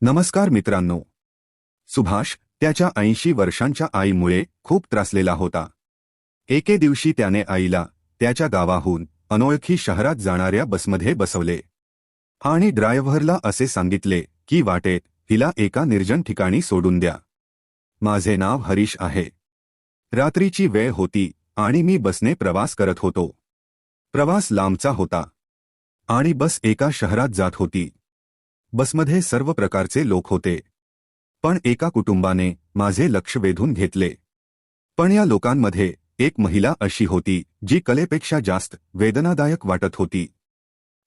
नमस्कार मित्रांनो. सुभाष त्याच्या ऐंशी वर्षांच्या आईमुळे खूप त्रासलेला होता. एके दिवशी त्याने आईला त्याच्या गावाहून अनोळखी शहरात जाणाऱ्या बसमध्ये बसवले. आणि ड्रायव्हरला असे सांगितले की वाटेत हिला एका निर्जन ठिकाणी सोडून द्या. माझे नाव हरीश आहे. रात्रीची वेळ होती आणि मी बसने प्रवास करत होतो. प्रवास लांबचा होता. आणि बस एका शहरात जात होती. बसमध्ये सर्व प्रकारचे लोक होते. पण एका कुटुंबाने माझे लक्ष वेधून घेतले. पण या लोकांमध्ये एक महिला अशी होती जी कलेपेक्षा जास्त वेदनादायक वाटत होती.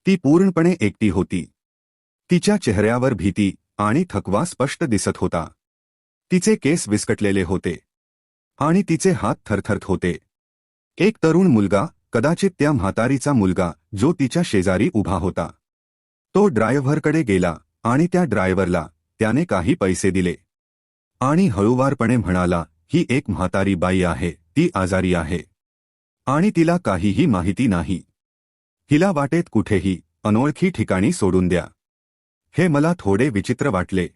ती पूर्णपणे एकटी होती. तिच्या चेहऱ्यावर भीती आणि थकवा स्पष्ट दिसत होता. तिचे केस विस्कटलेले होते. आणि तिचे हात थरथरत होते. एक तरुण मुलगा कदाचित त्या म्हातारीचा मुलगा जो तिच्या शेजारी उभा होता. तो ड्रायव्हरकडे गेला आणि त्या ड्रायव्हरला त्याने काही पैसे दिले. आणि हळूवारपणे म्हणाला ही एक म्हातारी बाई आहे ती आजारी आहे. आणि तिला काहीही माहिती नाही. हिला वाटेत कुठेही अनोळखी ठिकाणी सोडून द्या. हे मला थोडे विचित्र वाटले.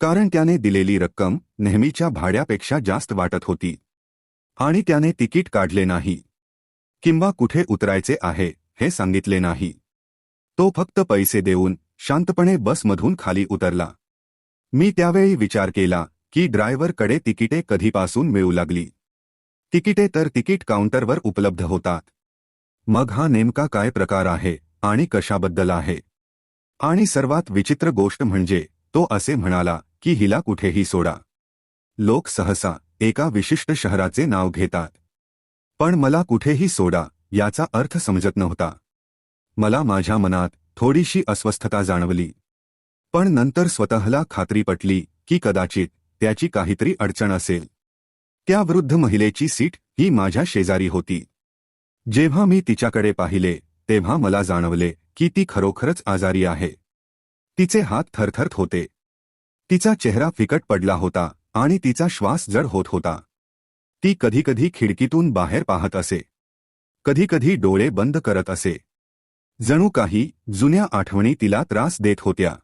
कारण त्याने दिलेली रक्कम नेहमीच्या भाड्यापेक्षा जास्त वाटत होती. आणि त्याने तिकीट काढले नाही. किंवा कुठे उतरायचे आहे हे सांगितले नाही. तो फक्त पैसे देऊन शांतपणे बसमधून खाली उतरला. मी त्यावेळी विचार केला की ड्रायव्हरकडे तिकिटे कधीपासून मिळू लागली. तिकिटे तर तिकीट काउंटरवर उपलब्ध होतात. मग हा नेमका काय प्रकार आहे आणि कशाबद्दल आहे? आणि सर्वात विचित्र गोष्ट म्हणजे तो असे म्हणाला की हिला कुठेही सोडा. लोक सहसा एका विशिष्ट शहराचे नाव घेतात. पण मला कुठेही सोडा याचा अर्थ समजत नव्हता. मला माझ्या मनात थोडीशी अस्वस्थता जाणवली. पण नंतर स्वतःला खात्री पटली की कदाचित त्याची काहीतरी अडचण असेल. त्या वृद्ध महिलेची सीट ही माझ्या शेजारी होती. जेव्हा मी तिच्याकडे पाहिले तेव्हा मला जाणवले की ती खरोखरच आजारी आहे. तिचे हात थरथरत होते. तिचा चेहरा फिकट पडला होता आणि तिचा श्वास जड होत होता. ती कधीकधी खिडकीतून बाहेर पाहत असे. कधीकधी डोळे बंद करत असे. जणू काही जुन्या आठवणी तिला त्रास देत होत्या.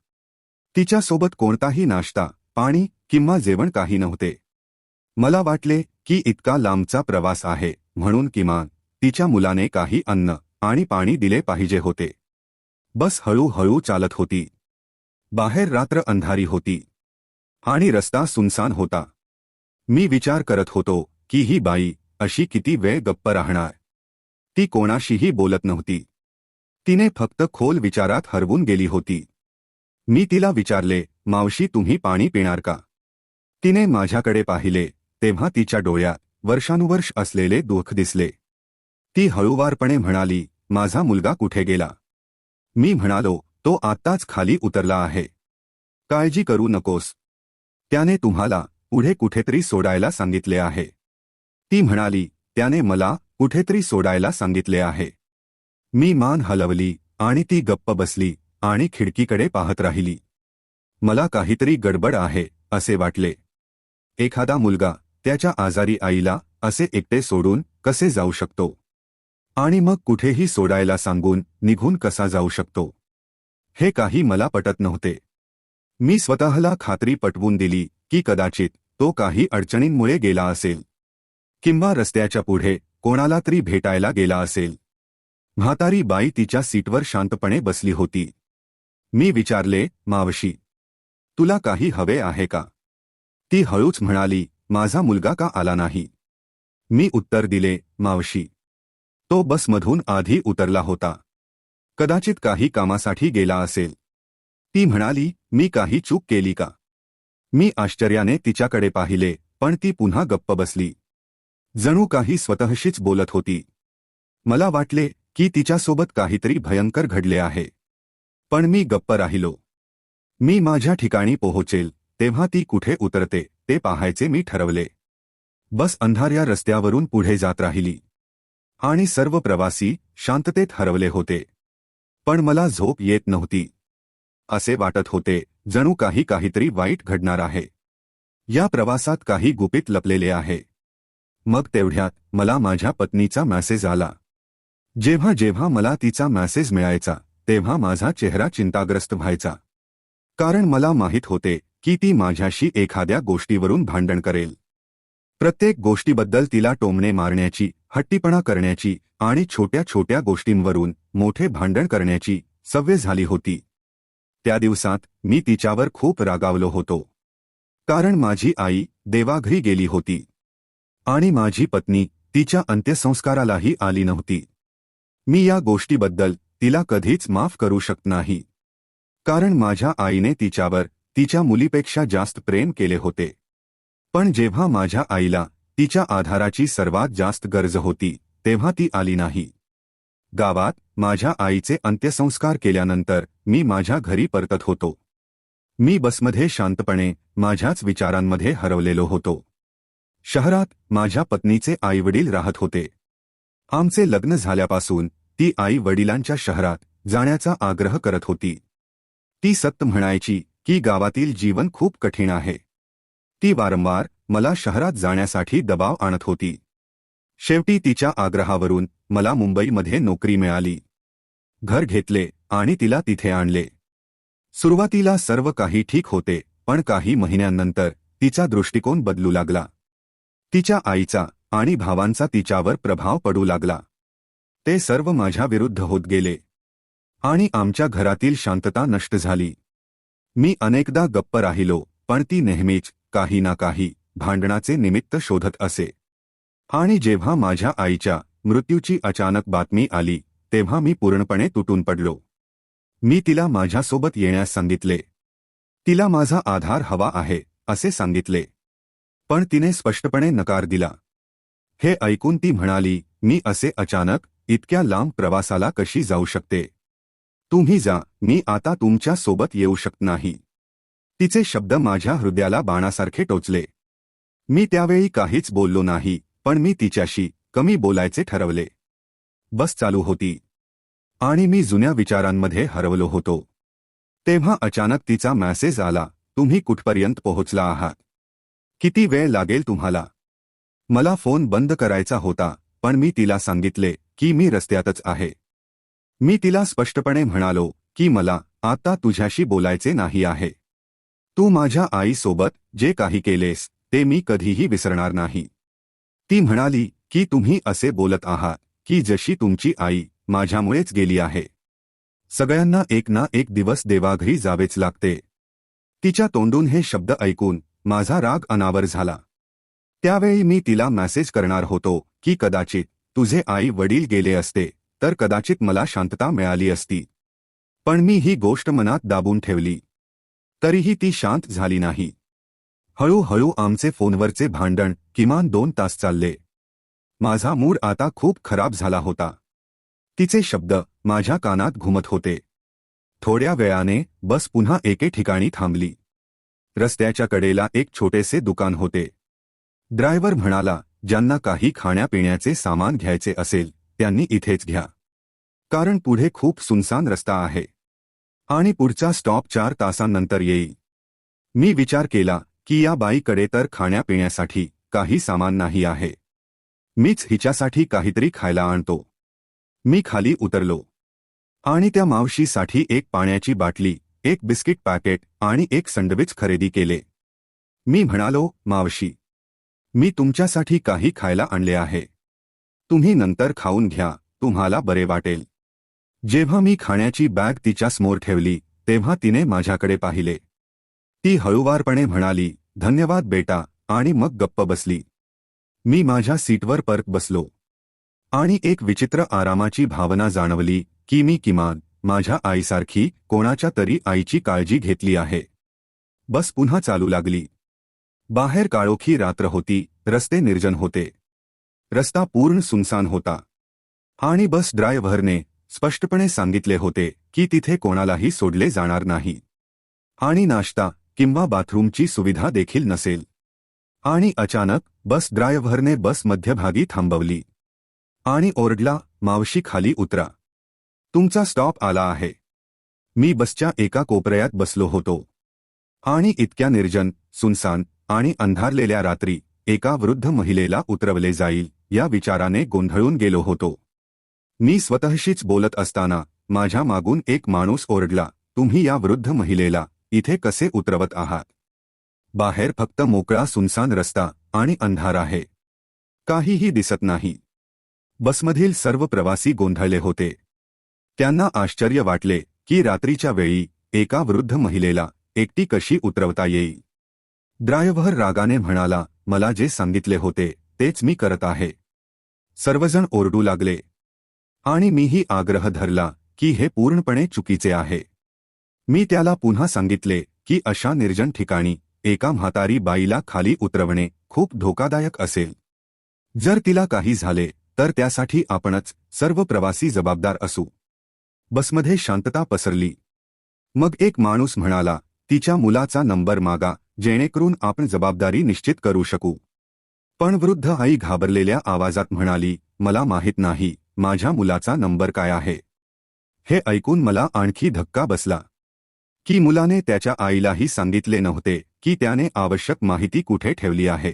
तिच्यासोबत कोणताही नाश्ता पाणी किंवा जेवण काही नव्हते. मला वाटले की इतका लांबचा प्रवास आहे म्हणून किमान तिच्या मुलाने काही अन्न आणि पाणी दिले पाहिजे होते. बस हळूहळू चालत होती. बाहेर रात्र अंधारी होती. आणि रस्ता सुनसान होता. मी विचार करत होतो की ही बाई अशी किती वेळ गप्प राहणार. ती कोणाशीही बोलत नव्हती. तिने फक्त खोल विचारात हरवून गेली होती. मी तिला विचारले मावशी तुम्ही पाणी पिणार का? तिने माझ्याकडे पाहिले तेव्हा तिच्या डोळ्यात वर्षानुवर्ष असलेले दुःख दिसले. ती हळूवारपणे म्हणाली माझा मुलगा कुठे गेला? मी म्हणालो तो आत्ताच खाली उतरला आहे. काळजी करू नकोस. त्याने तुम्हाला पुढे कुठेतरी सोडायला सांगितले आहे. ती म्हणाली त्याने मला कुठेतरी सोडायला सांगितले आहे. मी मान हलवली आणि ती गप्प बसली आणि खिडकीकडे पाहत राहिली. मला काहीतरी गडबड आहे असे वाटले. एखादा मुलगा त्याच्या आजारी आईला असे एकटे सोडून कसे जाऊ शकतो? आणि मग कुठेही सोडायला सांगून निघून कसा जाऊ शकतो? हे काही मला पटत नव्हते. मी स्वतःला खात्री पटवून दिली की कदाचित तो काही अडचणींमुळे गेला असेल. किंवा रस्त्याच्या पुढे कोणाला तरी भेटायला गेला असेल. म्हातारी बाई तिच्या सीटवर शांतपणे बसली होती. मी विचारले मावशी तुला काही हवे आहे का? ती हळूच म्हणाली माझा मुलगा का आला नाही? मी उत्तर दिले मावशी तो बसमधून आधी उतरला होता. कदाचित काही कामासाठी गेला असेल. ती म्हणाली मी काही चूक केली का? मी आश्चर्याने तिच्याकडे पाहिले पण ती पुन्हा गप्प बसली. जणू काही स्वतःशीच बोलत होती. मला वाटले की तिच्यासोबत काहीतरी भयंकर घडले आहे. पण मी गप्प राहिलो. मी माझ्या ठिकाणी पोहोचेल तेव्हा ती कुठे उतरते ते पाहायचे मी ठरवले. बस अंधाऱ्या रस्त्यावरून पुढे जात राहिली. आणि सर्व प्रवासी शांततेत हरवले होते. पण मला झोप येत नव्हती. असे वाटत होते जणू काही काहीतरी वाईट घडणार आहे. या प्रवासात काही गुपित लपलेले आहे. मग तेवढ्यात मला माझ्या पत्नीचा मेसेज आला. जेव्हा जेव्हा मला तिचा मॅसेज मिळायचा तेव्हा माझा चेहरा चिंताग्रस्त व्हायचा. कारण मला माहीत होते की ती माझ्याशी एखाद्या गोष्टीवरून भांडण करेल. प्रत्येक गोष्टीबद्दल तिला टोमणे मारण्याची हट्टीपणा करण्याची आणि छोट्या छोट्या गोष्टींवरून मोठे भांडण करण्याची सवय झाली होती. त्या दिवसात मी तिच्यावर खूप रागावलो होतो. कारण माझी आई देवाघरी गेली होती. आणि माझी पत्नी तिच्या अंत्यसंस्कारालाही आली नव्हती. मी या गोष्टीबद्दल तिला कधीच माफ करू शकत नाही. कारण माझ्या आईने तिच्यावर तिच्या मुलीपेक्षा जास्त प्रेम केले होते. पण जेव्हा माझ्या आईला तिच्या आधाराची सर्वात जास्त गरज होती तेव्हा ती आली नाही. गावात माझ्या आईचे अंत्यसंस्कार केल्यानंतर मी माझ्या घरी परतत होतो. मी बसमध्ये शांतपणे माझ्याच विचारांमध्ये हरवलेलो होतो. शहरात माझ्या पत्नीचे आईवडील राहत होते. आमचे लग्न झाल्यापासून ती आई वडिलांच्या शहरात जाण्याचा आग्रह करत होती. ती सत्य म्हणायची की गावातील जीवन खूप कठीण आहे. ती वारंवार मला शहरात जाण्यासाठी दबाव आणत होती. शेवटी तिच्या आग्रहावरून मला मुंबईमध्ये नोकरी मिळाली. घर घेतले आणि तिला तिथे आणले. सुरुवातीला सर्व काही ठीक होते पण काही महिन्यांनंतर तिचा दृष्टिकोन बदलू लागला. तिच्या आईचा आणि भावांचा तिच्यावर प्रभाव पडू लागला. ते सर्व माझ्या विरुद्ध होत गेले. आणि आमच्या घरातील शांतता नष्ट झाली. मी अनेकदा गप्प राहिलो पण ती नेहमीच काही ना काही भांडणाचे निमित्त शोधत असे. आणि जेव्हा माझ्या आईच्या मृत्यूची अचानक बातमी आली तेव्हा मी पूर्णपणे तुटून पडलो. मी तिला माझ्यासोबत येण्यास सांगितले. तिला माझा आधार हवा आहे असे सांगितले. पण तिने स्पष्टपणे नकार दिला. हे ऐकून ती म्हणाली मी असे अचानक इतक्या लांब प्रवासाला कशी जाऊ शकते? तुम्ही जा मी आता तुमच्यासोबत येऊ शकत नाही. तिचे शब्द माझ्या हृदयाला बाणासारखे टोचले. मी त्यावेळी काहीच बोललो नाही पण मी तिच्याशी कमी बोलायचे ठरवले. बस चालू होती. आणि मी जुन्या विचारांमध्ये हरवलो होतो. तेव्हा अचानक तिचा मॅसेज आला तुम्ही कुठपर्यंत पोहोचला आहात? किती वेळ लागेल तुम्हाला? मला फोन बंद करायचा होता पण मी तिला सांगितले की मी रस्त्यातच आहे. मी तिला स्पष्टपणे म्हणालो की मला आता तुझ्याशी बोलायचे नाही आहे. तू माझ्या आईसोबत जे काही केलेस ते मी कधीही विसरणार नाही. ती म्हणाली की तुम्ही असे बोलत आहात की जशी तुमची आई माझ्यामुळेच गेली आहे. सगळ्यांना एक ना एक दिवस देवाघरी जावेच लागते. तिच्या तोंडून हे शब्द ऐकून माझा राग अनावर झाला. त्यावेळी मी तिला मेसेज करणार होतो की कदाचित तुझे आई वडील गेले असते तर कदाचित मला शांतता मिळाली असती. पण मी ही गोष्ट मनात दाबून ठेवली. तरीही ती शांत झाली नाही. हळूहळू आमचे फोनवरचे भांडण किमान दोन तास चालले. माझा मूड आता खूप खराब झाला होता. तिचे शब्द माझ्या कानात घुमत होते. थोड्या वेळाने बस पुन्हा एके ठिकाणी थांबली. रस्त्याच्या कडेला एक छोटेसे दुकान होते. ड्रायव्हर म्हणाला ज्यांना काही खाण्यापिण्याचे सामान घ्यायचे असेल त्यांनी इथेच घ्या. कारण पुढे खूप सुनसान रस्ता आहे. आणि पुढचा स्टॉप चार तासांनंतर येईल. मी विचार केला की या बाईकडे तर खाण्यापिण्यासाठी काही सामान नाही आहे. मीच हिच्यासाठी काहीतरी खायला आणतो. मी खाली उतरलो. आणि त्या मावशीसाठी एक पाण्याची बाटली एक बिस्किट पॅकेट आणि एक सँडविच खरेदी केले. मी म्हणालो मावशी मी तुमच्यासाठी काही खायला आणले आहे. तुम्ही नंतर खाऊन घ्या तुम्हाला बरे वाटेल. जेव्हा मी खाण्याची बॅग तिच्या समोर ठेवली तेव्हा तिने माझ्याकडे पाहिले. ती हळूवारपणे म्हणाली धन्यवाद बेटा आणि मग गप्प बसली. मी माझ्या सीटवर परत बसलो. आणि एक विचित्र आरामाची भावना जाणवली की मी किमान माझ्या आईसारखी कोणाच्या तरी आईची काळजी घेतली आहे. बस पुन्हा चालू लागली. बाहेर काळोखी रात्र होती रस्ते निर्जन होते. रस्ता पूर्ण सुनसान होता. आणि बस ड्रायव्हरने स्पष्टपणे सांगितले होते की तिथे कोणालाही सोडले जाणार नाही. आणि नाश्ता किंवा बाथरूमची सुविधा देखील नसेल. आणि अचानक बस ड्रायव्हरने बस मध्यभागी थांबवली. आणि ओरडला मावशी खाली उतरा. तुमचा स्टॉप आला आहे. मी बसच्या एका कोपऱ्यात बसलो होतो. आणि इतक्या निर्जन सुनसान आणि अंधारलेल्या रात्री एका वृद्ध महिलेला उतरवले जाईल या विचाराने गोंधळून गेलो होतो. मी स्वतःशीच बोलत असताना माझ्या मागून एक माणूस ओरडला तुम्ही या वृद्ध महिलेला इथे कसे उतरवत आहात? बाहेर फक्त मोकळा सुनसान रस्ता आणि अंधार आहे. काहीही दिसत नाही. बसमधील सर्व प्रवासी गोंधळले होते. त्यांना आश्चर्य वाटले की रात्रीच्या वेळी एका वृद्ध महिलेला एकटी कशी उतरवता येईल? ड्रायव्हर रागाने म्हणाला मला जे सांगितले होते तेच मी करत आहे. सर्वजण ओरडू लागले. आणि मीही आग्रह धरला की हे पूर्णपणे चुकीचे आहे. मी त्याला पुन्हा सांगितले की अशा निर्जन ठिकाणी एका म्हातारी बाईला खाली उतरवणे खूप धोकादायक असेल. जर तिला काही झाले तर त्यासाठी आपणच सर्व प्रवासी जबाबदार असू. बसमध्ये शांतता पसरली. मग एक माणूस म्हणाला तिच्या मुलाचा नंबर मागा जेणेकरून आपण जबाबदारी निश्चित करू शकू. पण वृद्ध आई घाबरलेल्या आवाजात म्हणाली मला माहीत नाही माझ्या मुलाचा नंबर काय आहे हे ऐकून मला आणखी धक्का बसला. की मुलाने त्याच्या आईलाही सांगितले नव्हते की त्याने आवश्यक माहिती कुठे ठेवली आहे.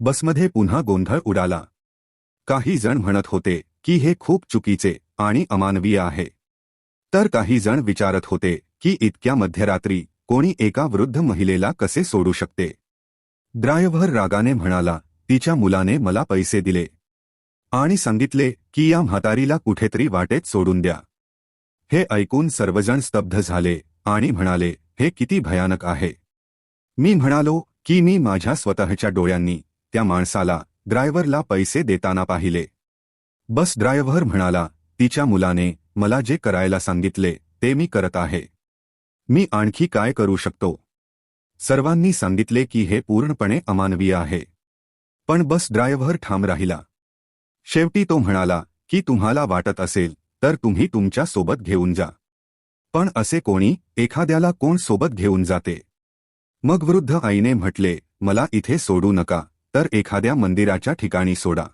बसमध्ये पुन्हा गोंधळ उडाला. काही जण म्हणत होते की हे खूप चुकीचे आणि अमानवीय आहे. तर काही जण विचारत होते की इतक्या मध्यरात्री कोणी एका वृद्ध महिलेला कसे सोडू शकते? ड्रायव्हर रागाने म्हणाला तिच्या मुलाने मला पैसे दिले. आणि सांगितले की या म्हातारीला कुठेतरी वाटेत सोडून द्या. हे ऐकून सर्वजण स्तब्ध झाले आणि म्हणाले हे किती भयानक आहे. मी म्हणालो की मी माझ्या स्वतःच्या डोळ्यांनी त्या माणसाला ड्रायव्हरला पैसे देताना पाहिले. बस ड्रायव्हर म्हणाला तिच्या मुलाने मला जे करायला सांगितले ते मी करत आहे. मी आणखी काय करू शकतो? सर्वांनी सांगितले की हे पूर्णपणे अमानवीय आहे. पण बस ड्रायव्हर ठाम राहिला. शेवटी तो म्हणाला की तुम्हाला वाटत असेल तर तुम्ही तुमच्यासोबत घेऊन जा. पण असे कोणी एखाद्याला कोण सोबत घेऊन जाते? मग वृद्ध आईने म्हटले मला इथे सोडू नका तर एखाद्या मंदिराच्या ठिकाणी सोडा.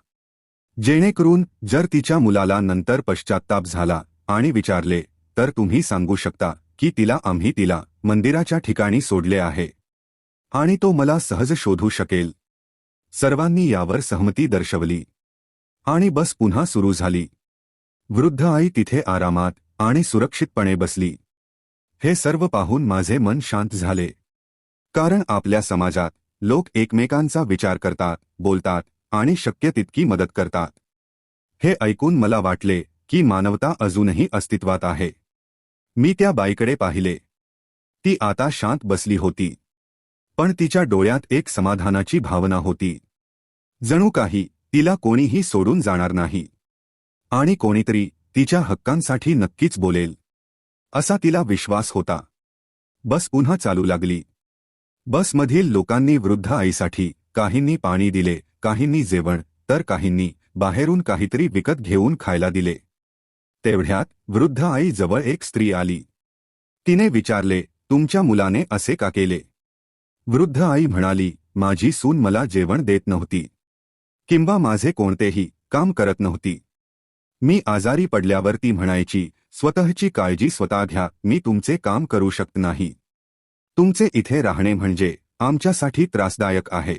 जेणेकरून जर तिच्या मुलाला नंतर पश्चात्ताप झाला आणि विचारले तर तुम्ही सांगू शकता की तिला आम्ही तिला मंदिराच्या ठिकाणी सोडले आहे. आणि तो मला सहज शोधू शकेल. सर्वांनी यावर सहमती दर्शवली. आणि बस पुन्हा सुरू झाली. वृद्ध आई तिथे आरामात आणि सुरक्षितपणे बसली. हे सर्व पाहून माझे मन शांत झाले. कारण आपल्या समाजात लोक एकमेकांचा विचार करतात बोलतात आणि शक्य तितकी मदत करतात. हे ऐकून मला वाटले की मानवता अजूनही अस्तित्वात आहे. मी त्या बाईकडे पाहिले. ती आता शांत बसली होती. पण तिच्या डोळ्यात एक समाधानाची भावना होती. जणू काही तिला कोणीही सोडून जाणार नाही. आणि कोणीतरी तिच्या हक्कांसाठी नक्कीच बोलेल. असा तिला विश्वास होता. बस पुन्हा चालू लागली. बसमधील लोकांनी वृद्ध आईसाठी काहींनी पाणी दिले काहींनी जेवण तर काहींनी बाहेरून काहीतरी विकत घेऊन खायला दिले. तेवढ्यात वृद्ध आई जवळ एक स्त्री आली. तिने विचारले तुमच्या मुलाने असे का केले? वृद्ध आई म्हणाली माझी सून मला जेवण देत नव्हती. किंवा माझे कोणतेही काम करत नव्हती. मी आजारी पडल्यावर ती म्हणायची स्वतःची काळजी स्वतः घ्या मी तुमचे काम करू शकत नाही. तुमचे इथे राहणे म्हणजे आमच्यासाठी त्रासदायक आहे.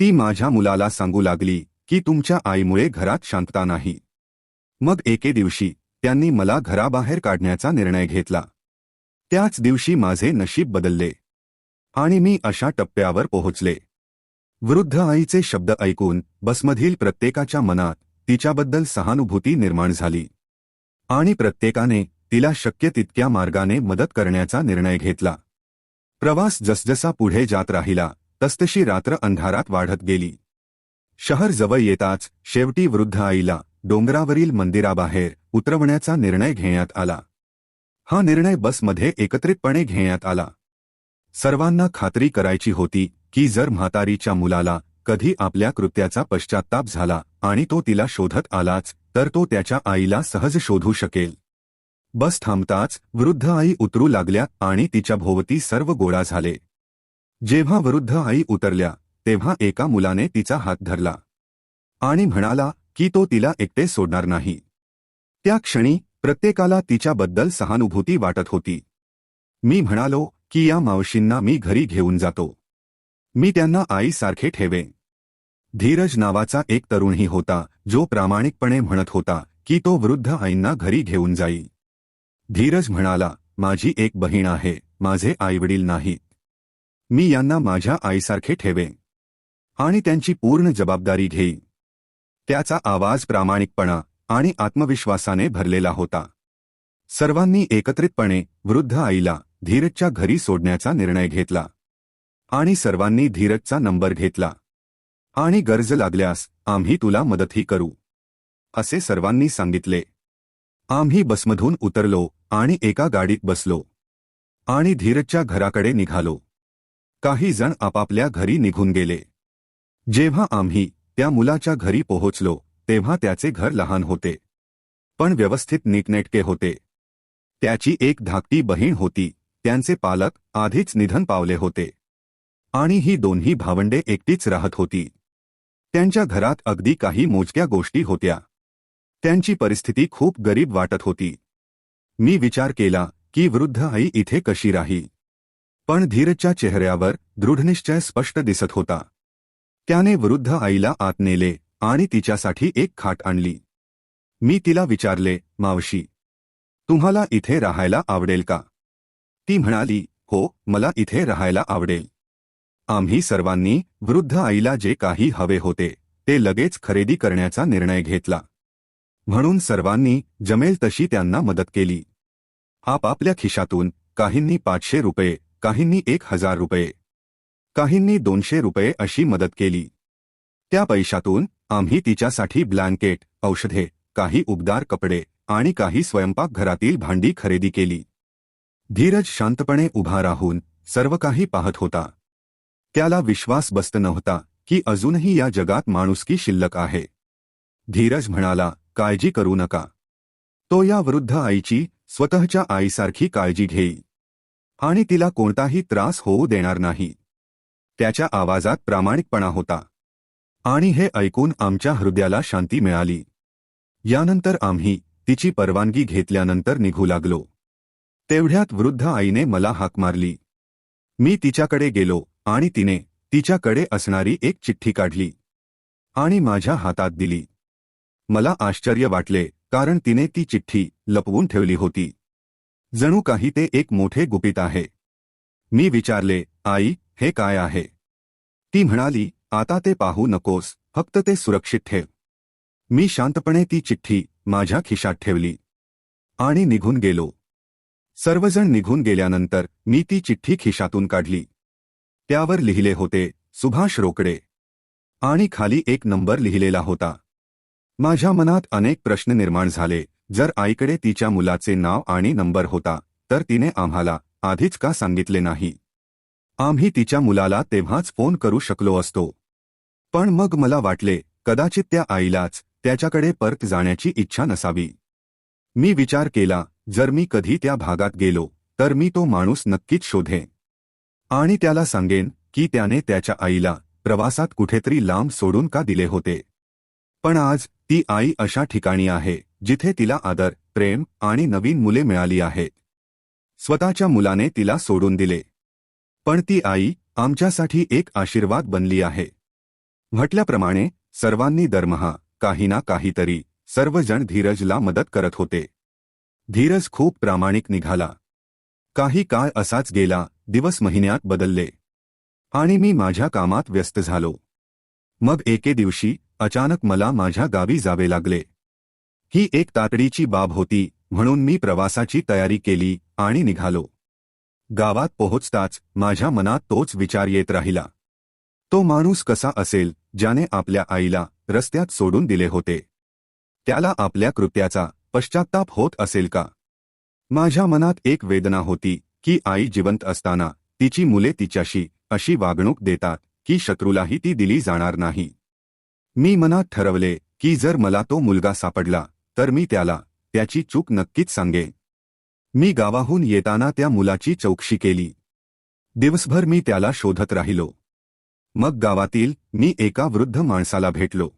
ती माझ्या मुलाला सांगू लागली की तुमच्या आईमुळे घरात शांतता नाही. मग एके दिवशी त्यांनी मला घराबाहेर काढण्याचा निर्णय घेतला. त्याच दिवशी माझे नशीब बदलले. आणि मी अशा टप्प्यावर पोहोचले. वृद्ध आईचे शब्द ऐकून बसमधील प्रत्येकाच्या मनात तिच्याबद्दल सहानुभूती निर्माण झाली. आणि प्रत्येकाने तिला शक्य तितक्या मार्गाने मदत करण्याचा निर्णय घेतला. प्रवास जसजसा पुढे जात राहिला तसतशी रात्र अंधारात वाढत गेली. शहर जवळ येताच शेवटी वृद्ध आईला डोंगरावरील मंदिराबाहेर उतरवण्याचा निर्णय घेण्यात आला. हा निर्णय बसमध्ये एकत्रितपणे घेण्यात आला. सर्वांना खात्री करायची होती की जर म्हातारीच्या मुलाला कधी आपल्या कृत्याचा पश्चाताप झाला आणि तो तिला शोधत आलाच तर तो त्याच्या आईला सहज शोधू शकेल. बस थांबताच वृद्ध आई उतरू लागल्या आणि तिच्या भोवती सर्व गोळा झाले. जेव्हा वृद्ध आई उतरल्या तेव्हा एका मुलाने तिचा हात धरला. आणि म्हणाला की तो तिला एकटे सोडणार नाही. त्या क्षणी प्रत्येकाला तिच्याबद्दल सहानुभूती वाटत होती. मी म्हणालो की या मावशींना मी घरी घेऊन जातो. मी त्यांना आईसारखे ठेवे. धीरज नावाचा एक तरुणही होता जो प्रामाणिकपणे म्हणत होता की तो वृद्ध आईंना घरी घेऊन जाई. धीरज म्हणाला माझी एक बहीण आहे माझे आईवडील नाहीत. मी यांना माझ्या आईसारखे ठेवे. आणि त्यांची पूर्ण जबाबदारी घेई. त्याचा आवाज प्रामाणिकपणा आणि आत्मविश्वासाने भरलेला होता. सर्वांनी एकत्रितपणे वृद्ध आईला धीरजच्या घरी सोडण्याचा निर्णय घेतला. आणि सर्वांनी धीरजचा नंबर घेतला. आणि गरज लागल्यास आम्ही तुला मदतही करू असे सर्वांनी सांगितले. आम्ही बसमधून उतरलो आणि एका गाडीत बसलो. आणि धीरजच्या घराकडे निघालो. काही जण आपापल्या घरी निघून गेले. जेव्हा आम्ही त्या मुलाच्या घरी पोहोचलो तेव्हा त्याचे घर लहान होते. पण व्यवस्थित नीटनेटके होते. त्याची एक धाकटी बहीण होती त्यांचे पालक आधीच निधन पावले होते. आणि ही दोन्ही भावंडे एकटीच राहत होती. त्यांच्या घरात अगदी काही मोजक्या गोष्टी होत्या. त्यांची परिस्थिती खूप गरीब वाटत होती. मी विचार केला की वृद्ध आई इथे कशी राही? पण धीरजच्या चेहऱ्यावर दृढनिश्चय स्पष्ट दिसत होता. त्याने वृद्ध आईला आत नेले आणि तिच्यासाठी एक खाट आणली. मी तिला विचारले मावशी तुम्हाला इथे राहायला आवडेल का? ती म्हणाली हो मला इथे राहायला आवडेल. आम्ही सर्वांनी वृद्ध आईला जे काही हवे होते ते लगेच खरेदी करण्याचा निर्णय घेतला. म्हणून सर्वांनी जमेल तशी त्यांना मदत केली. आपापल्या खिशातून काहींनी पाचशे रुपये काहींनी एक हजार रुपये काहींनी दोनशे रुपये अशी मदत केली. त्या पैशातून आम्ही तिच्यासाठी ब्लँकेट औषधे काही उबदार कपडे आणि काही स्वयंपाकघरातील भांडी खरेदी केली. धीरज शांतपणे उभा राहून सर्व काही पाहत होता. त्याला विश्वास बसत नव्हता की अजूनही या जगात माणुसकी शिल्लक आहे. धीरज म्हणाला काळजी करू नका. तो या वृद्ध आईची स्वतःच्या आईसारखी काळजी घेई. आणि तिला कोणताही त्रास होऊ देणार नाही. त्याच्या आवाजात प्रामाणिकपणा होता. आणि हे ऐकून आमच्या हृदयाला शांती मिळाली. यानंतर आम्ही तिची परवानगी घेतल्यानंतर निघू लागलो. तेवढ्यात वृद्ध आईने मला हाक मारली. मी तिच्याकडे गेलो आणि तिने तिच्याकडे असणारी एक चिठ्ठी काढली. आणि माझ्या हातात दिली. मला आश्चर्य वाटले कारण तिने ती चिठ्ठी लपवून ठेवली होती. जणू काही ते एक मोठे गुपित आहे. मी विचारले आई हे काय आहे? ती म्हणाली आता ते पाहू नकोस फक्त ते सुरक्षित ठेव. मी शांतपणे ती चिठ्ठी माझ्या खिशात ठेवली. आणि निघून गेलो. सर्वजण निघून गेल्यानंतर मी ती चिठ्ठी खिशातून काढली. त्यावर लिहिले होते सुभाष रोकडे. आणि खाली एक नंबर लिहिलेला होता. माझ्या मनात अनेक प्रश्न निर्माण झाले. जर आईकडे तिच्या मुलाचे नाव आणि नंबर होता तर तिने आम्हाला आधीच का सांगितले नाही? आम्ही तिच्या मुलाला तेव्हाच फोन करू शकलो असतो. पण मग मला वाटले कदाचित त्या आईलाच त्याच्याकडे परत जाण्याची इच्छा नसावी. मी विचार केला जर मी कधी त्या भागात गेलो तर मी तो माणूस नक्कीच शोधे आणि त्याला सांगेन की त्याने त्याच्या आईला प्रवासात कुठेतरी लांब सोडून का दिले होते. पण आज ती आई अशा ठिकाणी आहे जिथे तिला आदर प्रेम आणि नवीन मुले मिळाली आहेत. स्वतःच्या मुलाने तिला सोडून दिले. पण ती आई आमच्यासाठी एक आशीर्वाद बनली आहे. म्हटल्याप्रमाणे सर्वांनी दरमहा काही ना काहीतरी सर्वजण धीरजला मदत करत होते. धीरज खूप प्रामाणिक निघाला. काही काळ असाच गेला दिवस महिन्यात बदलले. आणि मी माझ्या कामात व्यस्त झालो. मग एके दिवशी अचानक मला माझ्या गावी जावे लागले. ही एक तातडीची बाब होती म्हणून मी प्रवासाची तयारी केली आणि निघालो. गावात पोहोचताच माझ्या मनात तोच विचार येत राहिला. तो माणूस कसा असेल ज्याने आपल्या आईला रस्त्यात सोडून दिले होते? त्याला आपल्या कृत्याचा पश्चात्ताप होत असेल का? माझ्या मनात एक वेदना होती की आई जिवंत असताना तिची मुले तिच्याशी अशी वागणूक देतात की शत्रूलाही ती दिली जाणार नाही. मी मनात ठरवले की जर मला तो मुलगा सापडला तर मी त्याला त्याची चूक नक्कीच सांगेन. मी गावाहून येताना त्या मुलाची चौकशी केली. दिवसभर मी त्याला शोधत राहिलो. मग गावातील मी एका वृद्ध माणसाला भेटलो.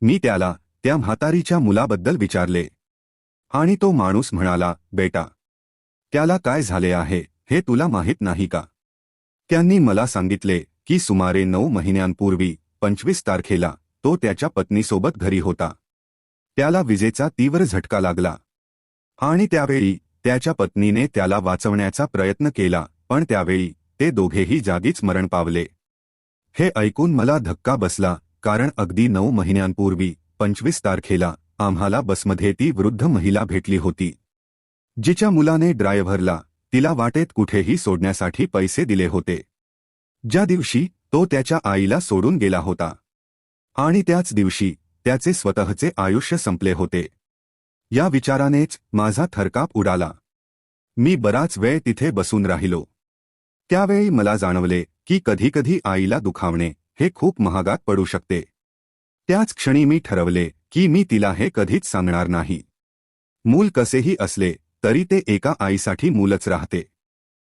मी त्याला त्या म्हातारीच्या मुलाबद्दल विचारले. आणि तो माणूस म्हणाला बेटा त्याला काय झाले आहे हे तुला माहीत नाही का? त्यांनी मला सांगितले की सुमारे नऊ महिन्यांपूर्वी पंचवीस तारखेला तो त्याच्या पत्नीसोबत घरी होता. त्याला विजेचा तीव्र झटका लागला. आणि त्यावेळी त्याच्या पत्नीने त्याला वाचवण्याचा प्रयत्न केला पण त्यावेळी ते दोघेही जागीच मरण पावले. हे ऐकून मला धक्का बसला कारण अगदी नऊ महिन्यांपूर्वी पंचवीस तारखेला आम्हाला बसमध्ये ती वृद्ध महिला भेटली होती. जिच्या मुलाने ड्रायव्हरला तिला वाटेत कुठेही सोडण्यासाठी पैसे दिले होते. ज्या दिवशी तो त्याच्या आईला सोडून गेला होता. आणि त्याच दिवशी त्याचे स्वतःचे आयुष्य संपले होते. या विचारानेच माझा थरकाप उडाला. मी बराच वेळ तिथे बसून राहिलो. त्यावेळी मला जाणवले की कधीकधी आईला दुखावणे हे खूप महागात पडू शकते. त्याच क्षणी मी ठरवले की मी तिला हे कधीच सांगणार नाही. मूल कसेही असले तरी ते एका आईसाठी मूलच राहते.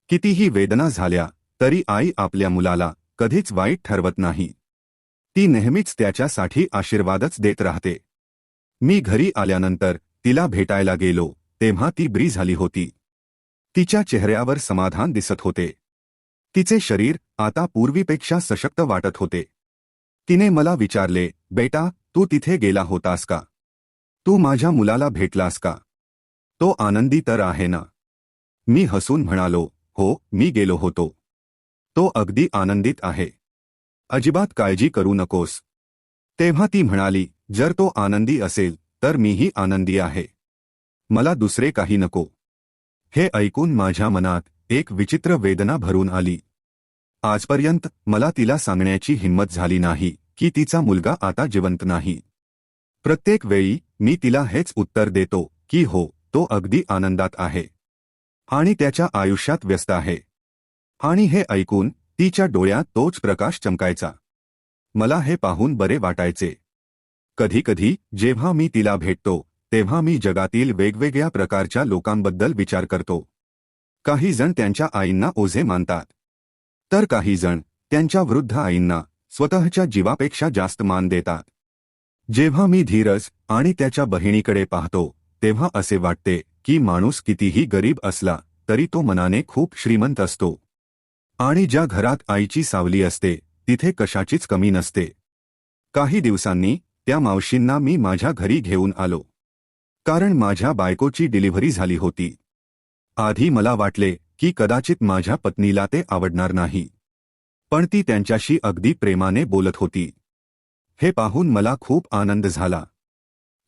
कितीही वेदना झाल्या तरी आई आपल्या मुलाला कधीच वाईट ठरवत नाही. ती नेहमीच त्याच्यासाठी आशीर्वादच देत राहते. मी घरी आल्यानंतर तिला भेटायला गेलो तेव्हा ती ब्री झाली होती. तिच्या चेहऱ्यावर समाधान दिसत होते. तिचे शरीर आता पूर्वीपेक्षा सशक्त वाटत होते. तिने मला विचारले बेटा तू तिथे गेला होतास का? तू माझ्या मुलाला भेटलास का? तो आनंदी तर आहे ना मी हसून म्हणालो हो मी गेलो होतो. तो अगदी आनंदित आहे. अजिबात काळजी करू नकोस तेव्हा ती म्हणाली जर तो आनंदी असेल तर मीही आनंदी आहे. मला दुसरे काही नको. हे ऐकून माझ्या मनात एक विचित्र वेदना भरून आली. आजपर्यंत मला तिला सांगण्याची हिंमत झाली नाही की तिचा मुलगा आता जिवंत नाही. प्रत्येक वेळी मी तिला हेच उत्तर देतो की हो तो अगदी आनंदात आहे. आणि त्याच्या आयुष्यात व्यस्त आहे. आणि हे ऐकून तिच्या डोळ्यात तोच प्रकाश चमकायचा. मला हे पाहून बरे वाटायचे. कधीकधी जेव्हा मी तिला भेटतो तेव्हा मी जगातील वेगवेगळ्या प्रकारच्या लोकांबद्दल विचार करतो. काही जण त्यांच्या आईंना ओझे मानतात. तर काही जण त्यांच्या वृद्ध आईंना स्वतःच्या जीवापेक्षा जास्त मान देतात. जेव्हा मी धीरज आणि त्याच्या बहिणीकडे पाहतो तेव्हा असे वाटते की माणूस कितीही गरीब असला तरी तो मनाने खूप श्रीमंत असतो. आणि ज्या घरात आईची सावली असते तिथे कशाचीच कमी नसते. काही दिवसांनी त्या मावशींना मी माझ्या घरी घेऊन आलो. कारण माझ्या बायकोची डिलिव्हरी झाली होती. आधी मला वाटले की कदाचित माझ्या पत्नीला ते आवडणार नाही. पण ती त्यांच्याशी अगदी प्रेमाने बोलत होती. हे पाहून मला खूप आनंद झाला.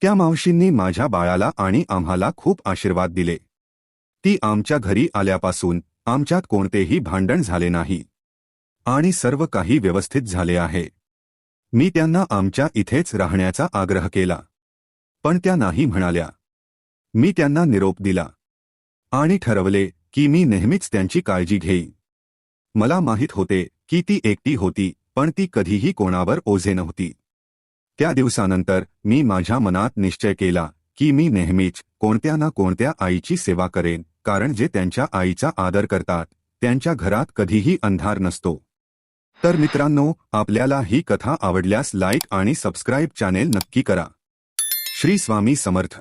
त्या मावशींनी माझ्या बाळाला आणि आम्हाला खूप आशीर्वाद दिले. ती आमच्या घरी आल्यापासून आमच्यात कोणतेही भांडण झाले नाही. आणि सर्व काही व्यवस्थित झाले आहे. मी त्यांना आमच्या इथेच राहण्याचा आग्रह केला. पण त्या नाही म्हणाल्या. मी त्यांना निरोप दिला. आणि ठरवले की मी नेहमीच त्यांची काळजी घेईन मला माहीत होते की ती एकटी होती पण ती कधीही कोणावर ओझे नव्हती. त्या दिवसानंतर मी माझ्या मनात निश्चय केला की मी नेहमीच कोणत्या ना कोणत्या आईची सेवा करेन कारण जे त्यांच्या आईचा आदर करतात त्यांच्या घरात कधीही अंधार नसतो. तर मित्रांनो आपल्याला ही कथा आवडल्यास लाईक आणि सबस्क्राईब चॅनेल नक्की करा. श्री स्वामी समर्थ.